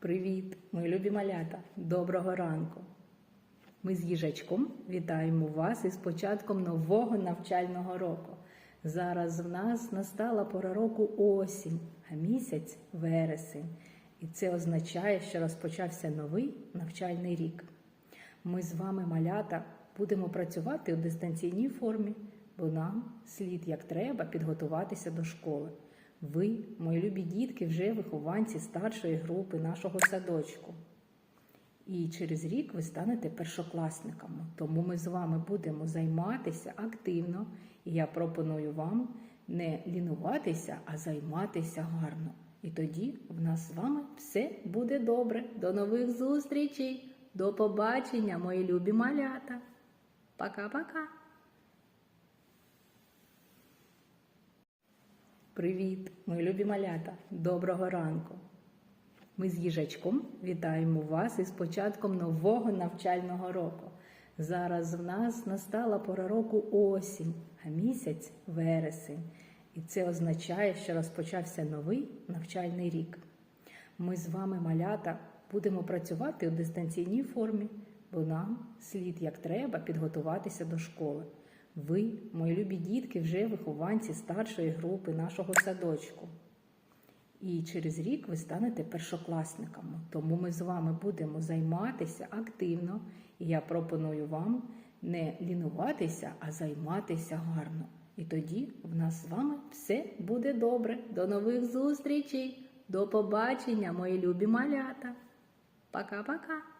Привіт, мої любі малята! Доброго ранку! Ми з їжачком вітаємо вас із початком нового навчального року. Зараз в нас настала пора року осінь, а місяць вересень. І це означає, що розпочався новий навчальний рік. Ми з вами, малята, будемо працювати у дистанційній формі, бо нам слід як треба підготуватися до школи. Ви, мої любі дітки, вже вихованці старшої групи нашого садочку. І через рік ви станете першокласниками. Тому ми з вами будемо займатися активно, і я пропоную вам не лінуватися, а займатися гарно. І тоді в нас з вами все буде добре. До нових зустрічей! До побачення, мої любі малята! Пока-пока! Привіт, мої любі малята! Доброго ранку! Ми з їжачком вітаємо вас із початком нового навчального року. Зараз в нас настала пора року осінь, а місяць вересень. І це означає, що розпочався новий навчальний рік. Ми з вами, малята, будемо працювати у дистанційній формі, бо нам слід як треба підготуватися до школи. Ви, мої любі дітки, вже вихованці старшої групи нашого садочку. І через рік ви станете першокласниками. Тому ми з вами будемо займатися активно, і я пропоную вам не лінуватися, а займатися гарно. І тоді в нас з вами все буде добре. До нових зустрічей! До побачення, мої любі малята! Пока-пока!